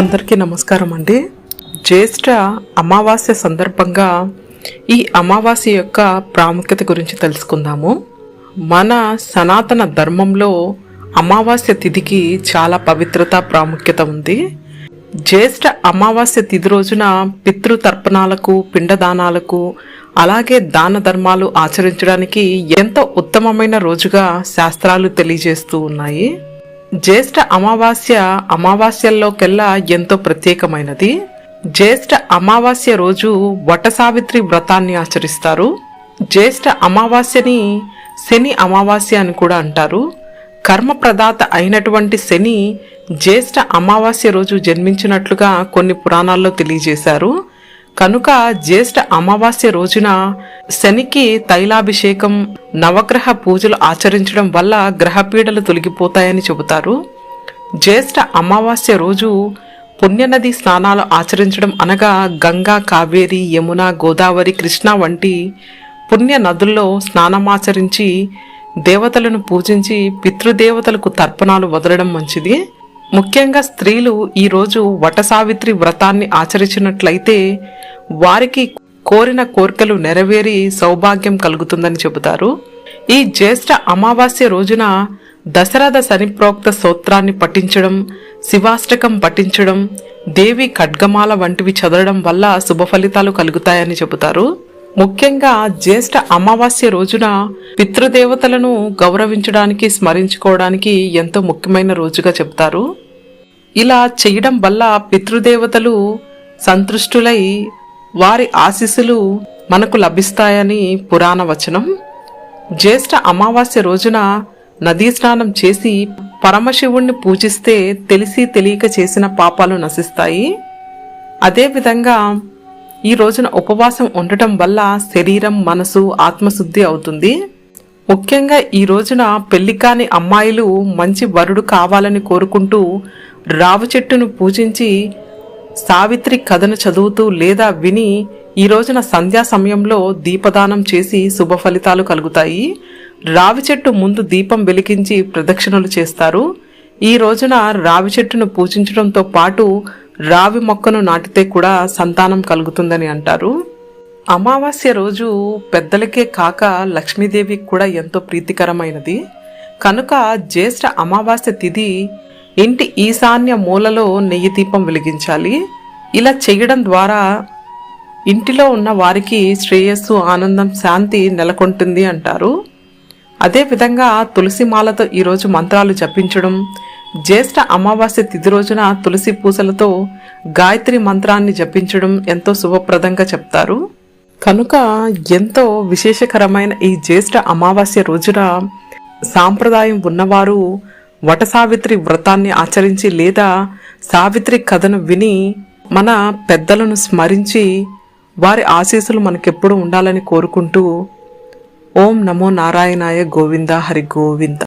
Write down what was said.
అందరికీ నమస్కారం అండి. జ్యేష్ఠ అమావాస్య సందర్భంగా ఈ అమావాస్య యొక్క ప్రాముఖ్యత గురించి తెలుసుకుందాము. మన సనాతన ధర్మంలో అమావాస్య తిథికి చాలా పవిత్రత ప్రాముఖ్యత ఉంది. జ్యేష్ఠ అమావాస్య తిథి రోజున పితృతర్పణాలకు పిండదానాలకు అలాగే దాన ధర్మాలు ఆచరించడానికి ఎంతో ఉత్తమమైన రోజుగా శాస్త్రాలు తెలియజేస్తూ ఉన్నాయి. జ్యేష్ఠ అమావాస్య అమావాస్యల్లోకెల్లా ఎంతో ప్రత్యేకమైనది. జ్యేష్ఠ అమావాస్య రోజు వట సావిత్రి వ్రతాన్ని ఆచరిస్తారు. జ్యేష్ఠ అమావాస్యని శని అమావాస్య అని కూడా అంటారు. కర్మ ప్రదాత అయినటువంటి శని జ్యేష్ఠ అమావాస్య రోజు జన్మించినట్లుగా కొన్ని పురాణాల్లో తెలియజేశారు. కనుక జ్యేష్ఠ అమావాస్య రోజున శనికి తైలాభిషేకం నవగ్రహ పూజలు ఆచరించడం వల్ల గ్రహపీడలు తొలగిపోతాయని చెబుతారు. జ్యేష్ఠ అమావాస్య రోజు పుణ్యనది స్నానాలు ఆచరించడం అనగా గంగా కావేరి యమున గోదావరి కృష్ణ వంటి పుణ్య నదుల్లో స్నానమాచరించి దేవతలను పూజించి పితృదేవతలకు తర్పణాలు వదలడం మంచిది. ముఖ్యంగా స్త్రీలు ఈరోజు వటసావిత్రి వ్రతాన్ని ఆచరించినట్లయితే వారికి కోరిన కోరికలు నెరవేరి సౌభాగ్యం కలుగుతుందని చెబుతారు. ఈ జ్యేష్ఠ అమావాస్య రోజున దశరథ శనిప్రోక్త స్తోత్రాన్ని పఠించడం శివాష్టకం పఠించడం దేవి ఖడ్గమాల వంటివి చదవడం వల్ల శుభ ఫలితాలు కలుగుతాయని చెబుతారు. ముఖ్యంగా జ్యేష్ఠ అమావాస్య రోజున పితృదేవతలను గౌరవించడానికి స్మరించుకోవడానికి ఎంతో ముఖ్యమైన రోజుగా చెప్తారు. ఇలా చేయడం వల్ల పితృదేవతలు సంతృష్టులై వారి ఆశీస్సులు మనకు లభిస్తాయని పురాణ వచనం. జ్యేష్ఠ అమావాస్య రోజున నదీ స్నానం చేసి పరమశివుణ్ణి పూజిస్తే తెలిసి తెలియక చేసిన పాపాలు నశిస్తాయి. అదేవిధంగా ఈ రోజున ఉపవాసం ఉండటం వల్ల శరీరం మనసు ఆత్మశుద్ధి అవుతుంది. ముఖ్యంగా ఈ రోజున పెళ్ళి కాని అమ్మాయిలు మంచి వరుడు కావాలని కోరుకుంటూ రావు చెట్టును పూజించి సావిత్రి కథను చదువుతూ లేదా విని ఈ రోజున సంధ్యా సమయంలో దీపదానం చేసి శుభ ఫలితాలు కలుగుతాయి. రావి చెట్టు ముందు దీపం వెలిగించి ప్రదక్షిణలు చేస్తారు. ఈ రోజున రావి చెట్టును పూజించడంతో పాటు రావి మొక్కను నాటితే కూడా సంతానం కలుగుతుందని అంటారు. అమావాస్య రోజు పెద్దలకే కాక లక్ష్మీదేవికి కూడా ఎంతో ప్రీతికరమైనది. కనుక జ్యేష్ఠ అమావాస్య తిథి ఇంటి ఈశాన్య మూలలో నెయ్యి దీపం వెలిగించాలి. ఇలా చేయడం ద్వారా ఇంటిలో ఉన్న వారికి శ్రేయస్సు ఆనందం శాంతి నెలకొంటుంది అంటారు. అదేవిధంగా తులసి మాలతో ఈరోజు మంత్రాలు జపించడం జ్యేష్ఠ అమావాస్య తిథి రోజున తులసి పూసలతో గాయత్రి మంత్రాన్ని జపించడం ఎంతో శుభప్రదంగా చెప్తారు. కనుక ఎంతో విశేషకరమైన ఈ జ్యేష్ఠ అమావాస్య రోజున సాంప్రదాయం ఉన్నవారు వట సావిత్రి వ్రతాన్ని ఆచరించి లేదా సావిత్రి కథను విని మన పెద్దలను స్మరించి వారి ఆశీస్సులు మనకెప్పుడు ఉండాలని కోరుకుంటూ ఓం నమో నారాయణాయ గోవింద హరి గోవింద.